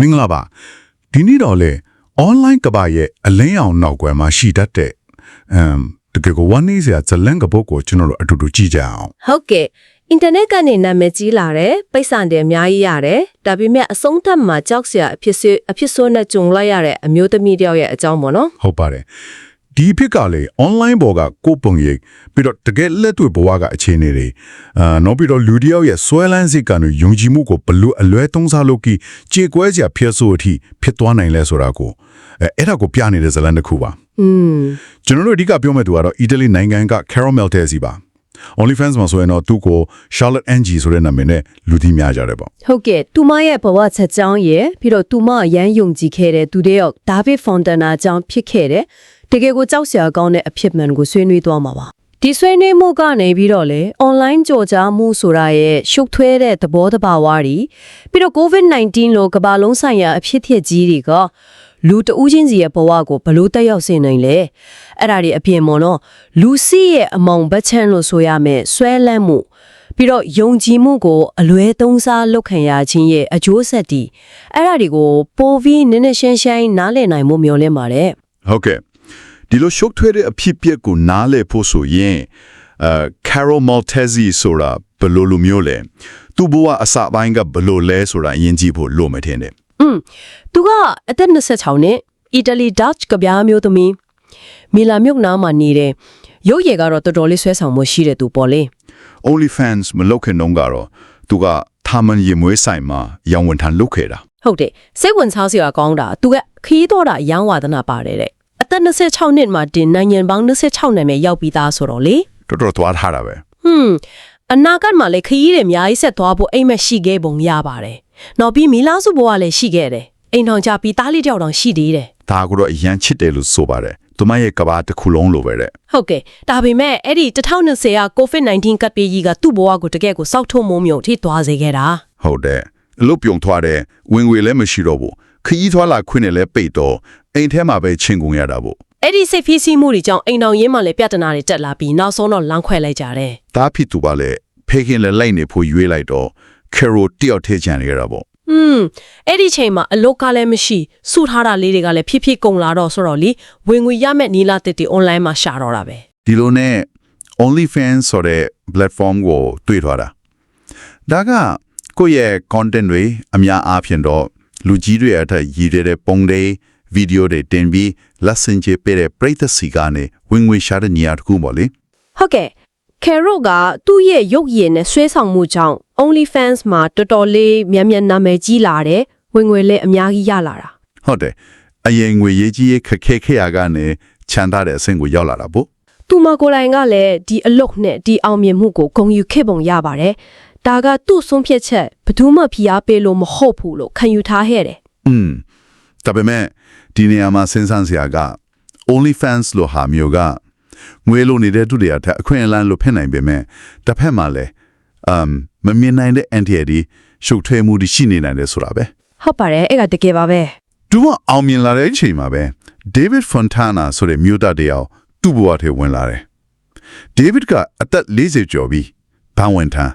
မင်္ဂလာပါဒီနေ့တော့လေ online ကဘာရဲ့အလင်းအောင်နောက်ကွယ်မှာရှိတတ်တဲ့အမ်တကယ်ကိုဝမ်းနေစရာဇလန်ကပုတ်ကိုကျွန်တော်တို့အတူတူကြည့်ကြအောင်ဟုတ်ကဲ့အင်တာနက်ကနေနာမည်ကြီးလာတယ်ပိတ်ဆန်တယ်အများကြီးရတယ်ဒါပေမဲ့အဆုံးသတ်မှာကြောက်စရာအဖြစ်စအဖြစ်ဆိုးနဲ့ကြုံလိုက်ရတဲ့အမျိုးသမီးတယောက်ရဲ့အကြောင်းပေါ့နော်ဟုတ်ပါတယ် ဒီဖြစ်ကလေ online ဘော်ကကိုယ်ပုံရိပ်ပြီးတော့တကယ်လက်တွေ့ဘဝကအခြေအနေတွေအာနောက်ပြီးတော့လူတစ်ယောက်ရဲ့ဆွဲလန်းစိတ်ကနေယုံကြည်မှုကိုဘလို့အလွဲသုံးစားလုပ်ပြီးကြေကွဲစရာဖြစ်ဆိုအထိဖြစ်သွားနိုင်လဲဆိုတာကိုအဲအဲ့ဒါကိုပြနေတဲ့ဇလန်တစ်ခုပါอืมကျွန်တော်တို့အဓိကပြောမဲ့သူကတော့အီတလီနိုင်ငံက Carol Maltese ပါ OnlyFans မှာဆိုရင်တော့သူ့ကို Charlotte Angie ဆိုတဲ့နာမည်နဲ့လူသိများကြတယ်ပေါ့ဟုတ်ကဲ့သူမရဲ့ဘဝချက်ကြောင်းရဲ့ပြီးတော့သူမအရန်ယုံကြည်ခဲ့တဲ့သူတယောက်ဒါဗစ်ဖွန်တနာကြောင့်ဖြစ်ခဲ့တဲ့ တကယ်ကိုကြောက်စရာကောင်းတဲ့အဖြစ်မှန်ကိုဆွေးနွေးသွားမှာပါဒီဆွေးနွေးမှုကနေပြီးတော့လေ online ကြော်ကြားမှုဆိုတာရဲ့ရှုပ်ထွေးတဲ့သဘောတဘာဝတွေပြီးတော့ COVID-19 လိုကမ္ဘာလုံးဆိုင်ရာအဖြစ်အပျက်ကြီးတွေကလူတဦးချင်းစီရဲ့ဘဝကိုဘလို့တက်ရောက်စေနိုင်လဲအဲ့ဒါတွေအပြင်မော်နော်လူစီရဲ့အမောင်ဘတ်ချန်လို့ဆိုရမယ်ဆွဲလန်းမှုပြီးတော့ယုံကြည်မှုကိုအလွဲသုံးစားလုပ်ခံရခြင်းရဲ့အကျိုးဆက်တီအဲ့ဒါတွေကိုပိုပြီးနည်းနည်းရှင်းရှင်းနားလည်နိုင်မှုမျှော်လင့်ပါတယ်ဟုတ်ကဲ့ ဒီလိုရှုပ်ထွေးတဲ့အဖြစ်ပြက်ကိုနားလည်ဖို့ဆိုရင်အဲ Carol Maltese ဆိုတာဘယ်လိုလူမျိုးလဲသူ့ဘဝအစပိုင်းကဘယ်လိုလဲဆိုတာအရင်ကြည့်ဖို့လိုမယ်ထင်တယ်။อืมသူကအသက်26နှစ်အီတလီဒတ်ကဗျာမျိုးသမီးမီလာမြို့နားမှာနေတယ်။ရုပ်ရည်ကတော့တော်တော်လေးဆွဲဆောင်မှုရှိတဲ့သူပေါ့လေ OnlyFans မလုပ်ခင်တုန်းကတော့သူကသာမန်ရေမွေးဆိုင်မှာရောင်ဝန်ထမ်းလုပ်ခဲ့တာ။ဟုတ်တယ်။စိတ်ဝင်စားစရာကောင်းတာသူကခီးတော့တာရန်ဝါဒနာပါတယ်တဲ့အ သက်26နှစ်မှာတင်နိုင်ငံပေါင်း26နာမည်ရောက်ပြီးသားဆိုတော့လေ။တော်တော်သွားထားတာပဲဟွန်းအနာဂတ်မှာလည်းခရီးတွေအများကြီးဆက်သွားဖို့အိမ်မက်ရှိခဲ့ပုံရပါတယ်။နောက်ပြီးမီလာစုဘဝလည်းရှိခဲ့တယ်။အိမ်ထောင်ကြပြီးသားလေးတယောက်တောင်ရှိသေးတယ်ဒါကတော့အရန်ချစ်တယ်လို့ဆိုပါတယ်သူမရဲ့ကဘာတစ်ခုလုံးလိုပဲတဲ့။ဟုတ်ကဲ့။ဒါပေမဲ့အဲ့ဒီ2020က COVID-19 ကပ်ဘေးကြီးကသူ့ဘဝကိုတကယ်ကိုစောက်ထုံမိုးမြုံထိသွားစေခဲ့တာဟုတ်တယ်အလုပ်ပြုံထွားတယ်ဝင်ငွေလည်းမရှိတော့ဘူး ခရီးထွားလာခွင့်နဲ့လည်းပိတ်တော့အိမ်ထဲမှာပဲချင်းကုန်ရတာပေါ့။အဲ့ဒီစိတ်ဖိစီးမှုတွေကြောင့်အိမ်ထောင်ရင်းမှာလည်းပြဿနာတွေတက်လာပြီးနောက်ဆုံးတော့လမ်းခွဲလိုက်ကြတယ်ဒါဖြစ်သူပါလေဖေခင်လည်းလိုက်နေဖို့ရွေးလိုက်တော့ကယ်ရိုတယောက်ထဲချန်နေရတာပေါ့။ဟွန်းအဲ့ဒီချိန်မှာအလုတ်ကလည်းမရှိစုထားတာလေးတွေကလည်းဖြည်းဖြည်းကုန်လာတော့ဆိုတော့လေဝင်ငွေရမဲ့နီလာတစ်တီ online မှာရှာတော့တာပဲ။ဒီလိုနဲ့ OnlyFans ဆိုတဲ့ platform ကိုတွေ့ထွားတာဒါကကိုယ့်ရဲ့ content တွေအများအားဖြင့်တော့ လူကြီးတွေအထက်ရည်ရတဲ့ပုံတွေဗီဒီယိုတွေတင်ပြီး lesson ချပေးတဲ့ပရိသတ်စီကနေဝင်ငွေရှာတဲ့နေရာတစ်ခုပေါ့လေဟုတ်ကဲ့ Carol ကသူ့ရဲ့ရုပ်ရည်နဲ့ဆွဲဆောင်မှုကြောင့် OnlyFans မှာတော်တော်လေးမြန်မြန်နာမည်ကြီးလာတယ်ဝင်ငွေလည်းအများကြီးရလာတာဟုတ်တယ်အရင်ငွေရေးကြီးရေးခက်ခဲခဲရကနေချမ်းသာတဲ့အဆင့်ကိုရောက်လာတာပေါ့သူမကိုယ်တိုင်ကလည်းဒီအလုတ်နဲ့ဒီအောင်မြင်မှုကိုဂုဏ်ယူခဲ့ပုံရပါတယ် ဒါကသူ့ဆုံးဖြတ်ချက်ဘယ်သူမှဖိအားပေးလို့မဟုတ်ဘူးလို့ခံယူထားခဲ့တယ်อืมဒါပေမဲ့ဒီနေရာမှာစဉ်းစားစရာက OnlyFans လို့ဟာမျိုးကငွေလိုနေတဲ့သူတွေအထက်အခွင့်အလမ်းလို့ဖြစ်နိုင်ပေမဲ့တစ်ဖက်မှာလည်း um မမြင်နိုင်တဲ့ entity ရှုပ်ထွေးမှုတွေရှိနေနိုင်တယ်ဆိုတာပဲဟုတ်ပါတယ်အဲ့ကတကယ်ပါပဲသူကအောင်မြင်လာတဲ့အချိန်မှာပဲ David Fontana ဆိုတဲ့မြို့သားတယောက်သူ့ဘဝထဲဝင်လာတယ် David ကအသက်40ကျော်ပြီးဘာဝင်ထမ်း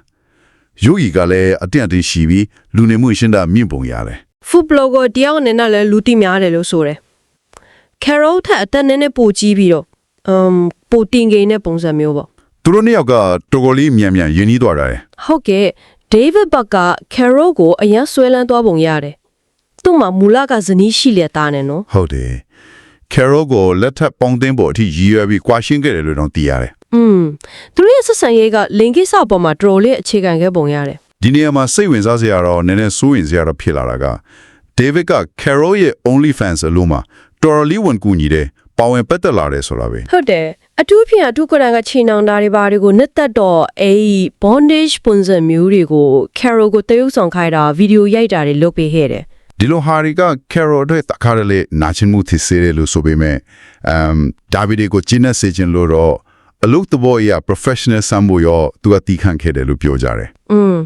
ယောဂီကလည်းအတင့်အတင်းရှိပြီးလူနေမှုရှင်းတာမြင့်ပုံရတယ်ဖူဘလော့ဂါတယောက်အနေနဲ့လည်းလူသိများတယ်လို့ဆိုတယ် Carol ထက်အသက်နည်းနည်းပိုကြီးပြီးတော့ um ပိုတင်ကိန်းတဲ့ပုံစံမျိုးပေါ့သူတို့နှစ်ယောက်ကတော်တော်လေးမြန်မြန်ယဉ်နီးသွားတာလေဟုတ်ကဲ့ David Buck က Carol ကိုအရင်ဆွဲလန်းသွားပုံရတယ်။သူ့မှာမူလကဇနီးရှိလက်သားနဲ့နော်ဟုတ်တယ် Carol ကိုလက်ထပ်ပေါင်းသိမ်းဖို့အထိရည်ရွယ်ပြီးကွာရှင်းခဲ့တယ်လို့တော့သိရတယ်။ อืมသူတို့ရဲ့ဆက်ဆံရေးကလင်ကိစ္စပေါ်မှာတော်တော်လေးအခြေခံခဲ့ပုံရတယ်ဒီနေရာမှာစိတ်ဝင်စားစရာတော့နည်းနည်းစိုးရင်စရာတော့ဖြစ်လာတာက David က Carol ရဲ့ OnlyFans အလို့မှာတော်တော်လေးဝန်ကူညီတယ်ပါဝင်ပတ်သက်လာတယ်ဆိုတာပဲ။ဟုတ်တယ်။အထူးဖြင့်အထူးကရန်ကချိန်နောင်တာတွေဘာတွေကိုနှစ်သက်တော့အဲ bondage ပုံစံမျိုးတွေကို Carol ကိုတရုပ်ဆောင်ခိုင်းတာဗီဒီယိုရိုက်တာတွေလုပ်ပေးခဲ့တယ်ဒီလိုဟာတွေက Carol အတွက်တခါတလေနာကျင်မှုဖြစ်စေတယ်လို့ဆိုပေမဲ့အမ်ဒါဗီဒီကိုကျင်းနေစေခြင်းလို့တော့ အလုပ်သဘောအရ professional ဆမ်ဖို့ရောသူကတီးခန့်ခဲ့တယ်လို့ပြောကြတယ် ။อืม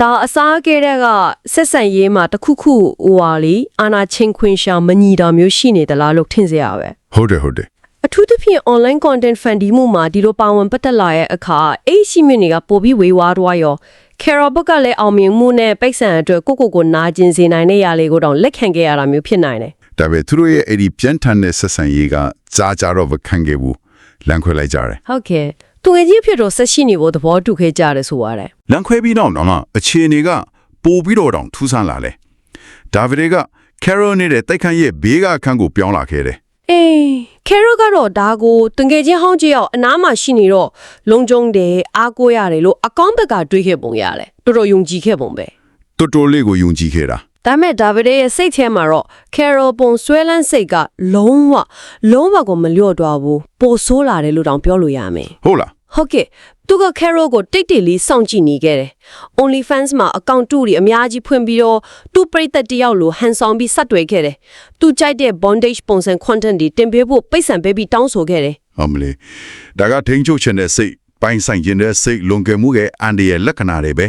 ဒါအစားကဲတဲ့ကဆက်ဆံရေးမှာတစ်ခုခုဟိုဟာလီအာနာချင်းခွင်ရှာမညီတာမျိုးရှိနေသလားလို့ထင်စရာပဲ ဟုတ်တယ်ဟုတ်တယ် အထူးသဖြင့် online content ဖန်တီးမှုမှာဒီလိုပါဝင်ပတ်သက်လာရဲ့အခါအဲ့ရှိမြင့်တွေကပိုပြီးဝေဝါးသွားရော Carol ဘက်ကလည်းအောင်မြင်မှုနဲ့ပိတ်ဆန်အတွက်ကိုကိုကိုနာကျင်စေနိုင်တဲ့ຢာလေးကိုတော့လက်ခံခဲ့ရတာမျိုးဖြစ်နိုင်တယ် ဒါပေမဲ့သူတို့ရဲ့အဲ့ဒီပြန်ထန်တဲ့ဆက်ဆံရေးကကြားကြတော့မခံခဲ့ဘူး လမ်းခွဲလိုက်ကြတယ်ဟုတ်ကဲ့သူငယ်ချင်းဖြစ်တော့ဆက်ရှိနေဖို့သဘောတူခဲ့ကြတယ်ဆိုရတယ်လမ်းခွဲပြီးတော့တော့မှအခြေအနေကပိုပြီးတော့တောင်ထူးဆန်းလာလေဒါဗစ်ကကယ်ရိုနေတဲ့တိုက်ခန်းရဲ့ဘေးကအခန်းကိုပြောင်းလာခဲ့တယ်အေး Carol ကတော့ဒါကိုတငယ်ချင်းဟောင်းကြီးအောင်အနားမှာရှိနေတော့လုံကြုံတယ်အားကိုးရတယ်လို့အကောင့်ဘက်ကတွေးခဲ့ပုံရတယ်တော်တော်ယုံကြည်ခဲ့ပုံပဲတော်တော်လေးကိုယုံကြည်ခဲ့တာ ဒါမဲ့ဒါဗစ်ရဲ့စိတ်ထဲမှာတော့ Carol ပုံဆွဲလန်းစိတ်ကလုံးဝလုံးဝကိုမလျော့တော့ဘူးပိုဆိုးလာတယ်လို့တောင်ပြောလို့ရမယ်ဟုတ်လားဟုတ်ကဲ့သူက Carol ကိုတိတ်တိတ်လေးစောင့်ကြည့်နေခဲ့တယ် OnlyFans မှာအကောင့်တူတွေအများကြီးဖွင့်ပြီးတော့သူ့ပရိသတ်တယောက်လိုဟန်ဆောင်ပြီးဆက်တွေ့ခဲ့တယ်သူကြိုက်တဲ့ bondage ပုံစံ content တွေတင်ပေးဖို့ပိတ်ဆံပေးပြီးတောင်းဆိုခဲ့တယ်အမလေးဒါကထိန်းချုပ်ခြင်းတဲ့စိတ်ပိုင်းဆိုင်ခြင်းတဲ့စိတ်လွန်ကဲမှုရဲ့အန်ဒီရဲ့လက္ခဏာတွေပဲ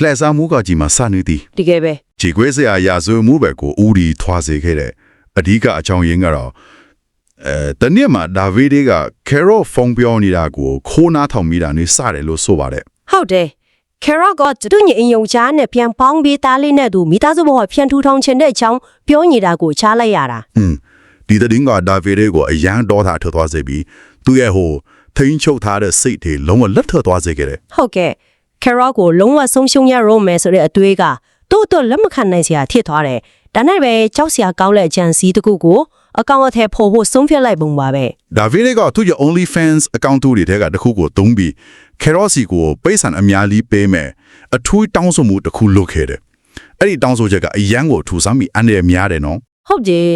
လှည့်စားမှုကကြီးမှာစနေသည်တကယ်ပဲခြေခွေးစရာရာဇဝမှုပဲကိုဦးဒီထွားစေခဲ့တဲ့အဓိကအကြောင်းရင်းကတော့အဲတနေ့မှာဒါဗီဒီကကယ်ရိုဖုန်းပြောနေတာကိုခိုးနားထောင်မိတာနေစတယ်လို့ဆိုပါတယ်ဟုတ်တယ် Carol ကသူ့ညီအင်ယုံချားနဲ့ပြန်ပေါင်းပြီးသားလေးနဲ့သူမိသားစုဘဝဖြန်ထူထောင်ခြင်းတဲ့အကြောင်းပြောနေတာကိုချားလိုက်ရတာ။ဟွန်းဒီတဲ့င်းကဒါဗီဒီကိုအရန်ဒေါသထွက်သွားစေပြီးသူ့ရဲ့ဟိုထိန်းချုပ်ထားတဲ့စိတ်တွေလုံးဝလက်ထွက်သွားစေခဲ့တယ်ဟုတ်ကဲ့ Carol ကိုလုံးဝဆုံးရှုံးရရောမယ်ဆိုတဲ့အတွေးကသူ့အတွက်လက်မခံနိုင်စရာဖြစ်သွားတယ်ဒါနဲ့ပဲကြောက်စရာကောင်းတဲ့အကြံစီတစ်ခုကိုအကောင့်အထည်ဖို့ဖို့ဆုံးဖြတ်လိုက်ပုံပါပဲ။ဒါဗီဒီကသူ့ရဲ့ OnlyFans account တွေထဲကတစ်ခုကိုသုံးပြီး Kerosi ကိုပိတ်ဆန်အများကြီးပေးမယ်အထူးတောင်းဆိုမှုတစ်ခုလုပ်ခဲ့တယ်။အဲ့ဒီတောင်းဆိုချက်ကအရန်ကိုထူဆမ်းပြီးအန်ရများတယ်နော်ဟုတ်တယ်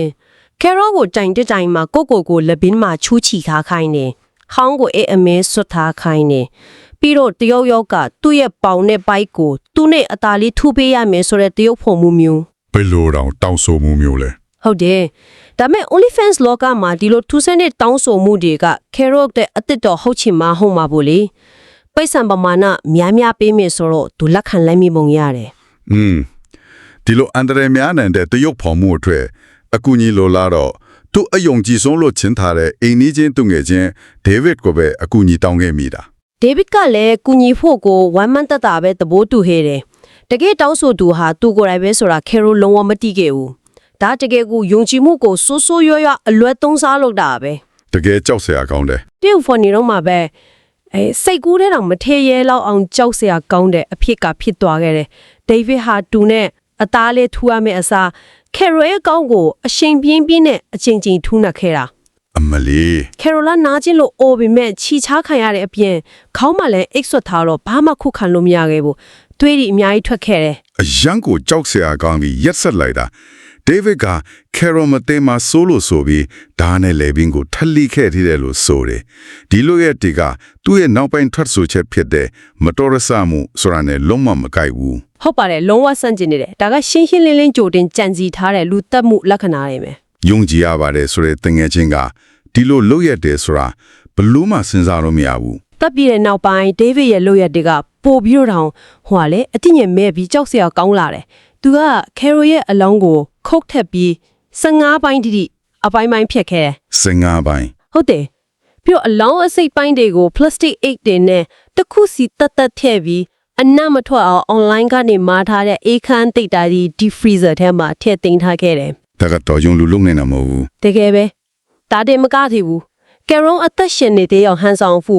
Carol ကိုတိုင်တဲ့တိုင်မှာကိုကိုကိုလက်ဘင်းမှာချူးချီခါခိုင်းနေဟောင်းကိုအေးအမဲဆွတ်ထားခိုင်းနေ ပြီးတော့တရုတ်ရောက်ကသူ့ရဲ့ပေါင်နဲ့ပိုက်ကိုသူ့နဲ့အသာလေးထုပေးရမယ်ဆိုတဲ့တရုတ်ဖုံမှုမျိုးဘယ်လိုတောင်တောင်းဆိုမှုမျိုးလဲဟုတ်တယ်ဒါပေမဲ့ OnlyFans လောကမှာဒီလိုထူးဆန်းတဲ့တောင်းဆိုမှုတွေက Carrot တဲ့အစ်စ်တော်ဟုတ်ချင်မှဟုတ်မှာပေါ့လေပိတ်ဆံပမာဏများများပေးမယ်ဆိုတော့သူလက်ခံလိုက်မိပုံရတယ်อืมဒီလိုအန္တရာယ်များနိုင်တဲ့တရုတ်ဖုံမှုအတွေ့အကူကြီးလိုလားတော့သူအယုံကြည်ဆုံးလို့ချင်းထားတဲ့အိမ်နီးချင်းသူငယ်ချင်းဒေးဗစ်ကိုပဲအကူအညီတောင်းခဲ့မိတာ ဒေးဗစ်ကလည်းကူညီဖို့ကိုဝမ်းမန်းတက်တာပဲသဘောတူဟဲတယ်တကယ်တောင်းဆိုသူဟာသူကိုယ်တိုင်ပဲဆိုတာ Carol လုံးဝမတိခဲ့ဘူးဒါတကယ်ကိုယုံကြည်မှုကိုစိုးစိုးရွရွအလွဲသုံးစားလုပ်တာပဲတကယ်ကြောက်စရာကောင်းတယ်တရုတ်ဖော်နေတော့မှပဲအဲစိတ်ကူးတဲ့တော့မထေရဲလောက်အောင်ကြောက်စရာကောင်းတဲ့အဖြစ်ကဖြစ်သွားခဲ့တယ်ဒေးဗစ်ဟာတူနဲ့အသားလေးထူရမယ့်အစားကယ်ရိုရဲ့ကောင်းကိုအချိန်ပြင်းပြင်းနဲ့အချိန်ချင်းထူနှက်ခဲ့တာ အမလီကယ်ရိုလာနာကျင်လို့အိုပေမဲ့ခြိချားခံရတဲ့အပြင်ခေါင်းမှလည်းအိတ်ဆွတ်ထားတော့ဘာမှခုခံလို့မရခဲ့ဘူးသွေးတွေအများကြီးထွက်ခဲ့တယ်အရန်ကိုကြောက်စရာကောင်းပြီးရက်ဆက်လိုက်တာဒေးဗစ်ကကယ်ရိုမတေမှာဆိုလို့ဆိုပြီးဒါနဲ့လေဘင်းကိုထလိခဲ့ထတယ်လို့ဆိုတယ်ဒီလိုရဲ့တီကသူ့ရဲ့နောက်ပိုင်းထွက်ဆိုချက်ဖြစ်တဲ့မတော်ရဆမှုဆိုတာနဲ့လုံးဝမကိုက်ဘူးဟုတ်ပါတယ်လုံးဝဆန့်ကျင်နေတယ်ဒါကရှင်းရှင်းလင်းလင်းကြိုတင်ကြံစီထားတဲ့လူတက်မှုလက္ခဏာတွေပဲ ယုံကြည်ရပါတယ်ဆိုတဲ့တငယ်ချင်းကဒီလိုလုပ်ရတယ်ဆိုတာဘလို့မှစဉ်းစားလို့မရဘူးတက်ပြီးတဲ့နောက်ပိုင်းဒေးဗစ်ရဲ့လုပ်ရက်တွေကပို့ပြီးတော့တောင်ဟိုကလေအတိညင်မဲ့ပြီးကြောက်စရာကောင်းလာတယ်သူကကယ်ရိုရဲ့အလောင်းကိုခုတ်ထက်ပြီး15ပိုင်းတိတိအပိုင်းပိုင်းဖြတ်ခဲ့တယ်စင်ငါပိုင်းဟုတ်တယ်ပြီးတော့အလောင်းအစိတ်ပိုင်းတွေကို plastic 8တွေနဲ့တစ်ခုစီတက်တက်ထည့်ပြီးအနံ့မထွက်အောင် online ကနေမာထားတဲ့အေးခမ်းတိတ်တာဒီ deep freezer ထဲမှာထည့်သိမ်းထားခဲ့တယ် ဒါကတော့ယုံလူလုံနေတာမဟုတ်ဘူးတကယ်ပဲဒါတင်မကသေးဘူးကယ်ရွန်အသက်ရှင်နေတဲ့အောင်ဟန်ဆောင်ဖူ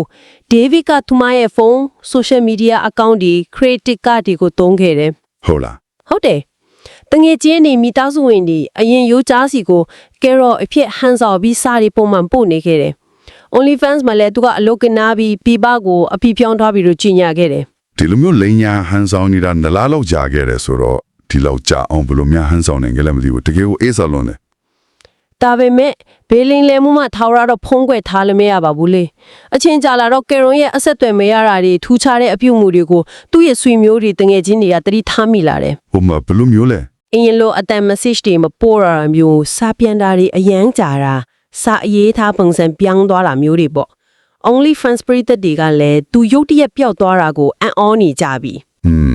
ဒေးဗစ်ကသူမရဲ့ဖုန်း social media account တွေ credit card တွေကိုသုံးခဲ့တယ်ဟုတ်လားဟုတ်တယ်တငယ်ချင်းနေမိသားစုဝင်တွေအရင်ရိုးကြားစီကိုကယ်ရောအဖြစ်ဟန်ဆောင်ပြီးစာရီပုံမှန်ပို့နေခဲ့တယ် OnlyFans မှာလည်းသူကအလုပ်ကနာပြီးပြပကိုအပြပြောင်းထားပြီးတော့ကြီးညာခဲ့တယ်ဒီလိုမျိုးလိန်ညာဟန်ဆောင်နေတာနလားလောက်ကြာခဲ့တယ်ဆိုတော့ ဒီလောက်ကြာအောင်ဘယ်လိုများဟန်ဆောင်နေကြလဲမသိဘူးတကယ်ကိုအေးစားလွန်တယ်ဒါပေမဲ့ဘေးလင်းလဲမှုမှထာဝရတော့ဖုံးကွယ်ထားလို့မရပါဘူးလေအချင်းကြာလာတော့ကယ်ရွန်ရဲ့အဆက်အသွယ်မရတာတွေထူးခြားတဲ့အပြုအမူတွေကိုသူ့ရဲ့ဆွေမျိုးတွေတငယ်ချင်းတွေကတတိထားမိလာတယ်ဟိုမှာဘယ်လိုမျိုးလဲအင်လိုအတန် message တွေမပို့ရတာမျိုးစာပြန်တာတွေအရန်ကြာတာစာအရေးထားပုံစံပြောင်းသွားတာမျိုးတွေပေါ့ only fans ပရိသတ်တွေကလည်းသူရုတ်တရက်ပျောက်သွားတာကိုအံ့ဩနေကြပြီอืม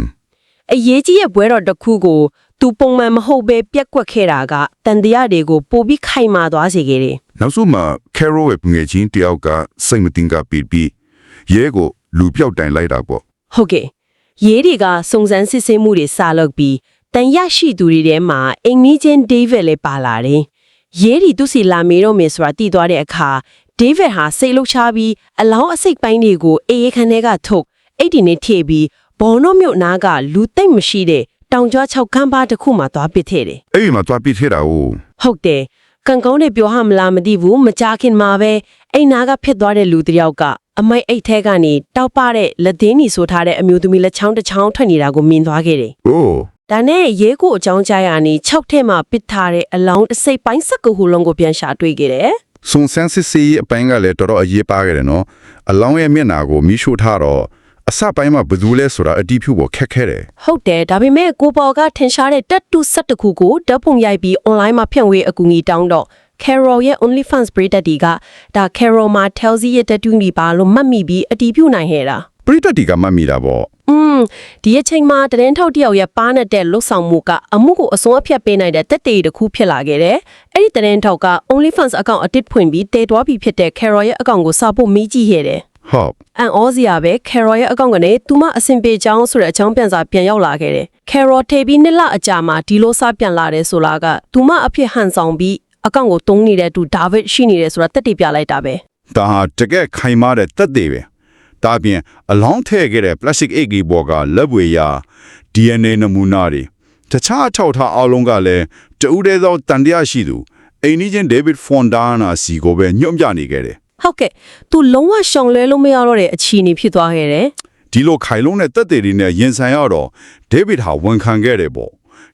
အရေးကြီးရဲ့ဘွဲတော်တစ်ခုကိုသူပုံမှန်မဟုတ်ပဲပြက်ကွက်ခဲ့တာကတန်တရားတွေကိုပိုပြီးခိုင်မာသွားစေခဲ့တယ်နောက်ဆုံးမှာ Carol ရဲ့ငွေချင်းတယောက်ကစိတ်မတင်ကပြီးပြီးရဲကိုလူပြောက်တိုင်လိုက်တာပေါ့ဟုတ်ကဲ့ရေးတွေကစုံစမ်းစစ်ဆေးမှုတွေစလုပ်ပြီးတန်ရရှိသူတွေထဲမှာအင်မီဂျင်ဒေးဗစ်လည်းပါလာတယ်ရေးဒီသူစီလာမေတော့မယ်ဆိုတာတည်သွားတဲ့အခါဒေးဗစ်ဟာစိတ်လှုပ်ရှားပြီးအလောင်းအစိတ်ပိုင်းတွေကိုအေးအေးခန်းထဲကထုတ်အဲ့ဒီနဲ့ထည့်ပြီး ဘော်နိုမြို့နားကလူသိမ့်မရှိတဲ့တောင်ကျွား6ခန်းပါတစ်ခုမှသွားပစ်ထည့်တယ်အဲ့ဒီမှာသွားပြစ်ထည့်တာကိုဟုတ်တယ်ကံကောင်းနဲ့ပြောဟမလားမသိဘူးမကြခင်မှာပဲအိမ်နာကဖြစ်သွားတဲ့လူတစ်ယောက်ကအမိုက်အိတ်ထဲကနေတောက်ပတဲ့လက်သေးနီဆိုထားတဲ့အမျိုးသမီးလက်ချောင်းတစ်ချောင်းထွက်နေတာကိုမြင်သွားခဲ့တယ်အိုး။ဒါနဲ့ရဲကိုအကြောင်းကြားရနေ6ထဲမှာပစ်ထားတဲ့အလောင်းတစ်စိတ်ပိုင်း၁၉ခုလုံးကိုပြန်ရှာတွေ့ခဲ့တယ်စုံစမ်းစစ်ဆေးရေးအပိုင်းကလည်းတော်တော်အရေးပါခဲ့တယ်နော်အလောင်းရဲ့မျက်နှာကိုမိရှို့ထားတော့ အစပိုင်းမှာဘယ်သူလဲဆိုတာအတိအပြုဖို့ခက်ခဲတယ်။ဟုတ်တယ်ဒါပေမဲ့ကိုပေါ်ကထင်ရှားတဲ့တက်တူ၁၁ခုကိုဓာတ်ပုံရိုက်ပြီး online မှာဖြန့်ဝေအကူအညီတောင်းတော့ Carol ရဲ့ OnlyFans ပရိသတ်တွေကဒါ Carol မှာ Telzy ရဲ့တက်တူနေပါလို့မှတ်မိပြီးအတီးပြုတ်နိုင်ခဲ့တာ။ပရိသတ်တီကမှတ်မိတာပေါ့อืมဒီအချိန်မှာတရင်ထောက်တယောက်ရဲ့ပါနဲ့တဲ့လွတ်ဆောင်မှုကအမှုကိုအစွန်းအဖြတ်ပေးနိုင်တဲ့တက်တေတစ်ခုဖြစ်လာခဲ့တယ်။အဲ့ဒီတရင်ထောက်က OnlyFans အကောင့်အတစ်ဖွင့်ပြီးတည်သွားပြီဖြစ်တဲ့ Carol ရဲ့အကောင့်ကိုစာဖို့မေးကြည့်ခဲ့တယ် ဟုတ်။အန်အောစရာပဲ Carol ရဲ့အကောင့်ကနေသူမအဆင်ပြေချောင်းဆိုတဲ့အကြောင်းပြန်စာပြန်ရောက်လာခဲ့တယ်။ Carol ထေပြီးနှစ်လအကြာမှာဒီလိုစာပြန်လာတယ်ဆိုလာကသူမအဖြစ်ဟန်ဆောင်ပြီးအကောင့်ကိုတုံးနေတဲ့သူဒါဗစ်ရှိနေတယ်ဆိုတာတက်တည်ပြလိုက်တာပဲဒါဟာတကယ်ခိုင်မာတဲ့တက်သေးပဲဒါပြင်အလောင်းထည့်ခဲ့တဲ့ plastic အိတ်ကြီးပေါ်ကလက်ဝေရ DNA နမူနာတွေတခြားအထောက်အထားအလုံးကလည်းတူဦးတဲ့သောတန်တရားရှိသူအိန္ဒိချင်း David Fontana စီကိုပဲညွှန်ပြနေခဲ့တယ်။ ဟုတ်ကဲ့။ तू လုံးဝရှောင်လဲလို့မရတော့တဲ့အခြေအနေဖြစ်သွားခဲ့တယ်။ဒီလိုခိုင်လုံးတဲ့တက်သေးတွေနဲ့ရင်ဆိုင်ရတော့ David ဟာဝန်ခံခဲ့တယ်ပေါ့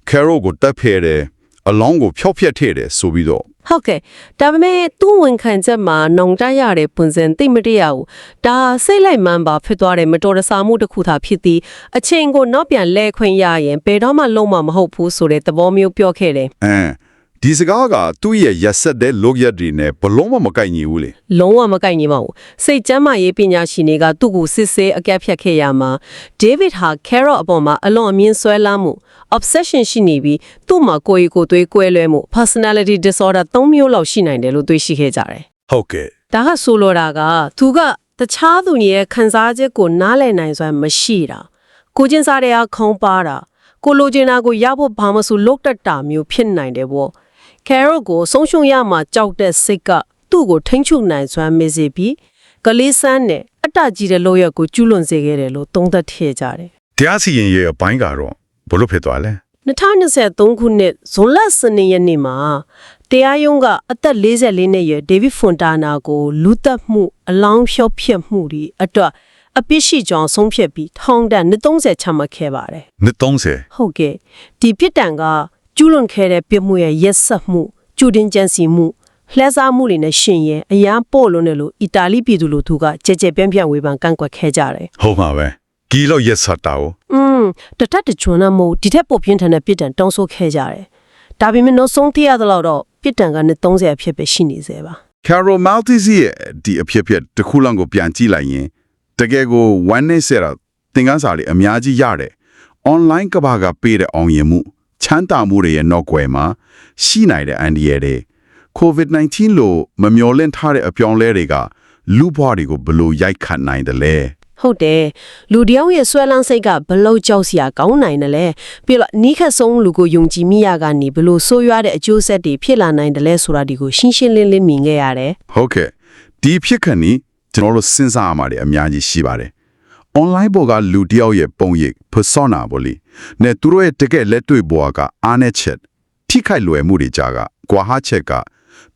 Carol ကိုတက်ဖဲတယ်အလောင်းကိုဖျောက်ဖျက်ထည့်တယ်ဆိုပြီးတော့ဟုတ်ကဲ့ဒါပေမဲ့သူ့ဝန်ခံချက်မှာနှောင်တရတဲ့ပုံစံသိပ်မတရဘူးဒါစိတ်လိုက်မှန်းပါဖြစ်သွားတဲ့မတော်တဆမှုတစ်ခုသာဖြစ်သည်အချိန်ကိုနောက်ပြန်လဲခွင့်ရရင်ဘယ်တော့မှလုံးဝမဟုတ်ဘူးဆိုတဲ့သဘောမျိုးပြောခဲ့တယ်အမ် ဒီစကားကသူ့ရဲ့ရက်ဆက်တဲ့လောကရက်တွေနဲ့ဘလုံးမမကိုက်ညီဘူးလေလုံးဝမကိုက်ညီပါဘူးစိတ်ကျမ်းမာရေးပညာရှင်တွေကသူ့ကိုစစ်ဆေးအကက်ဖြတ်ခဲ့ရမှာဒေးဗစ်ဟာ Carol အပေါ်မှာအလွန်အမြင်ဆွဲလန်းမှု obsession ရှိနေပြီးသူ့မှာကိုယ်ရီကိုယ်သွေးကွဲလွဲမှု personality disorder ၃မျိုးလောက်ရှိနိုင်တယ်လို့တွေးရှိခဲ့ကြတယ်ဟုတ်ကဲ့ဒါကဆိုလိုတာကသူကတခြားသူရဲ့ခံစားချက်ကိုနားလည်နိုင်စွမ်းမရှိတာကိုချင်းစားတဲ့အခုံးပါတာကိုလိုချင်တာကိုရဖို့ဘာမှဆိုလုတ်တက်တာမျိုးဖြစ်နိုင်တယ်ပေါ့ ကယ်ရိုကိုဆုံးရှုံးရမှာကြောက်တဲ့စိတ်ကသူ့ကိုထိမ့်ချုပ်နိုင်စွမ်းမေ့စေပြီးကလေးစန်းနဲ့အတ္တကြီးတဲ့လို့ရက်ကိုကျူးလွန်စေခဲ့တယ်လို့သုံးသပ်ထည့်ကြတယ်တရားစီရင်ရဲ့အပိုင်းကတော့ဘလို့ဖြစ်သွားလဲ2023ခုနှစ်ဇွန်လ12ရက်နေ့မှာတရားရုံးကအသက်44နှစ်အရွယ်ဒေးဗစ်ဖွန်တာနာကိုလူသက်မှုအလောင်းဖြောက်ဖျက်မှုတွေအတွက်အပြစ်ရှိကြောင်းဆုံးဖြတ်ပြီးထောင်ဒဏ်30ချမှတ်ခဲ့ပါတယ်နှစ်30။ဟုတ်ကဲ့ဒီပြစ်ဒဏ်က ကျူးလွန်ခဲ့တဲ့ပြစ်မှုရဲ့ရက်ဆက်မှုကျူတင်ကြံစီမှုလှည့်စားမှုတွေနဲ့ရှင်ရဲ့အရာပို့လို့နဲ့လို့အီတာလီပြည်သူလူထုကကြဲကြဲပြန့်ပြန့်ဝေဖန်ကန့်ကွက်ခဲ့ကြတယ်ဟုတ်ပါပဲကီလို့ရက်ဆက်တာကိုอืมတတတ်တချွန်းနဲ့မို့ဒီထက်ပိုပြင်းထန်တဲ့ပြစ်ဒဏ်တောင်းဆိုခဲ့ကြတယ်။ဒါပေမဲ့နောက်ဆုံးသိရသလောက်တော့ပြစ်ဒဏ်ကနဲ့30အဖြစ်ပဲရှိနေသေးပါ Carol Maltese ရဲ့ဒီအဖြစ်အပျက်တစ်ခုလုံးကိုပြန်ကြည့်လိုက်ရင်တကယ်ကို one day ဆရာသင်ခန်းစာတွေအများကြီးရတယ် online ကဘာကပေးတဲ့အောင်ရင်မှု ချမ်းသာမှုတွေရဲ့နောက်ွယ်မှာရှိနိုင်တဲ့အန်ဒီရတွေ COVID-19 လို့မမျော်လင့်ထားတဲ့အပြောင်းလဲတွေကလူ့ဘဝတွေကိုဘယ်လို့ရိုက်ခတ်နိုင်တယ်လဲ။ဟုတ်တယ်။လူတယောက်ရဲ့ဆွဲလန်းစိတ်ကဘလို့ကြောက်စရာကောင်းနိုင်တယ်လဲ။ပြီးတော့နီးခတ်ဆုံးလူကိုယုံကြည်မိရကနေဘလို့ဆိုးရွားတဲ့အကျိုးဆက်တွေဖြစ်လာနိုင်တယ်လဲဆိုတာဒီကိုရှင်းရှင်းလင်းလင်းမြင်ခဲ့ရတယ်ဟုတ်ကဲ့ဒီဖြစ်ခဏီကျွန်တော်တို့စဉ်းစားရမှာတွေအများကြီးရှိပါတယ် online ဘောကလူတစ်ယောက်ရဲ့ပုံရိပ် persona ပေါ့လေနဲ့သူတို့ရဲ့တကယ်လက်တွေ့ဘဝကအားနဲ့ချက်ထိခိုက်လွယ်မှုတွေကြားကကွာဟချက်က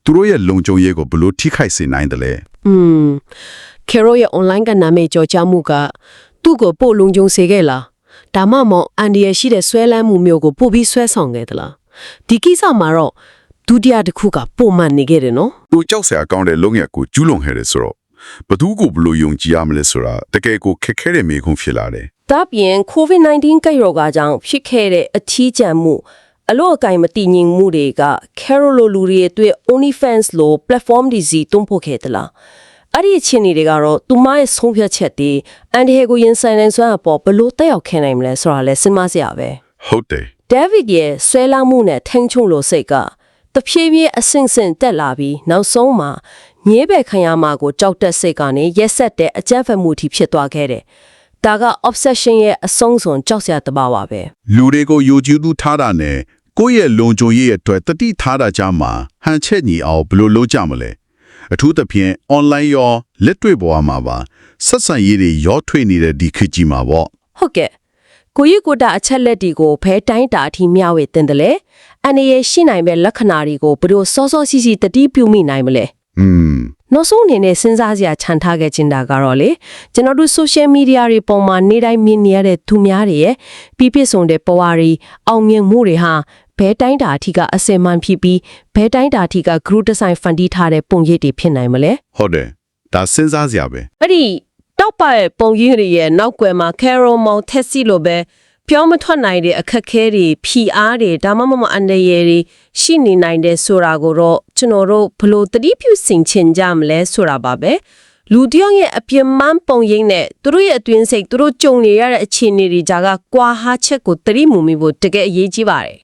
သူတို့ရဲ့လုံခြုံရေးကိုဘယ်လို့ထိခိုက်စေနိုင်တယ်လဲ။อืม Carol ရဲ့ online ကနာမည်ကြော်ကြားမှုကသူ့ကိုပို့လုံခြုံစေခဲ့လား။ဒါမှမဟုတ်အန်ဒီရရှိတဲ့ဆွဲလန်းမှုမျိုးကိုပို့ပြီးဆွဲဆောင်ခဲ့သလား။ဒီကိစ္စမှာတော့ဒုတိယတစ်ခုကပုံမှန်နေခဲ့တယ်နော်။သူကြောက်စရာကောင်းတဲ့လုံရက်ကိုကျူးလွန်ခဲ့တယ်ဆိုတော့ ဘသူကိုဘယ်လို့ယုံကြည်ရမလဲဆိုတာတကယ်ကိုခက်ခဲတဲ့မေခွန်းဖြစ်လာတယ်ဒါပြင် COVID-19 ကပ်ရောဂါကြောင့်ဖြစ်ခဲ့တဲ့အထီးကျန်မှုအလို့အကင်မတည်ငြိမ်မှုတွေက Carol လိုလူတွေအတွက် OnlyFans လို platform ဒီစီတွန်းပို့ခဲ့သလားအဲ့ဒီအခြေအနေတွေကတော့သူမရဲ့ဆုံးဖြတ်ချက်တွေအန်ဒီဟေကိုရင်ဆိုင်နိုင်စွမ်းအပေါ်ဘလို့တက်ရောက်ခဲ့နိုင်မလဲဆိုတာလဲစဉ်းစားစရာပဲဟုတ်တယ် David ရဲ့ဆွဲလာမှုနဲ့ထိန်ချုံလို့စိတ်ကတဖြည်းဖြည်းအဆင့်ဆင့်တက်လာပြီးနောက်ဆုံးမှာ ညည်းပဲခံရမှာကိုကြောက်တဲ့စိတ်ကနေရက်ဆက်တဲ့အကြမ်းဖက်မှုထိဖြစ်သွားခဲ့တယ်။ဒါက obsession ရဲ့အဆုံးစွန်ကြောက်စရာတဘာပါပဲလူတွေကိုယိုကျူးသူထားတာနဲ့ကိုယ့်ရဲ့လုံခြုံရေးအတွက်တတိထားတာကြမှာဟန်ချက်ညီအောင်ဘယ်လိုလုပ်ကြမလဲအထူးသဖြင့် online ရောလက်တွေ့ဘဝမှာပါဆက်ဆံရေးတွေရောထွေးနေတဲ့ဒီခေတ်ကြီးမှာပေါ့ဟုတ်ကဲ့ကိုရီကိုတာအချက်လက်တွေကိုဖဲတိုင်းတာအထိမျှဝေတင်တယ်လေအနေရရှိနိုင်မဲ့လက္ခဏာတွေကိုဘယ်လိုစောစောစီးစီးတတိပြုမိနိုင်မလဲ อืมနောက်ဆုံးအနေနဲ့စဉ်းစားစရာခြံထားခဲ့ခြင်းတာကတော့လေကျွန်တော်တို့ social media တွေပေါ်မှာနေတိုင်းမြင်နေရတဲ့သူများတွေရဲ့ပြီးပြည့်စုံတဲ့ဘဝတွေအောင်မြင်မှုတွေဟာဘဲတိုင်းတာအထိကအစင်မှန်ဖြစ်ပြီးဘဲတိုင်းတာအထိက group design ဖန်တီးထားတဲ့ပုံရိပ်တွေဖြစ်နိုင်မလဲဟုတ်တယ်ဒါစဉ်းစားစရာပဲအဲ့ဒီတောက်ပါရဲ့ပုံရိပ်တွေရဲ့နောက်ွယ်မှာ Carol Mount တက်စီလိုပဲ ပြောမထွက်နိုင်တဲ့အခက်အခဲတွေဖြီအားတွေဒါမှမဟုတ်အန္တရာယ်တွေရှိနေနိုင်တဲ့ဆိုတာကိုတော့ကျွန်တော်တို့ဘလို့တတိပြုစင်ချင်ကြမလဲဆိုတာပါပဲလူတယောက်ရဲ့အပြင်းမှန်ပုံရိပ်နဲ့သူတို့ရဲ့အတွင်းစိတ်သူတို့ကြုံနေရတဲ့အခြေအနေတွေကြားကကွာဟာချက်ကိုတတိမူမိဖို့တကယ်အရေးကြီးပါတယ်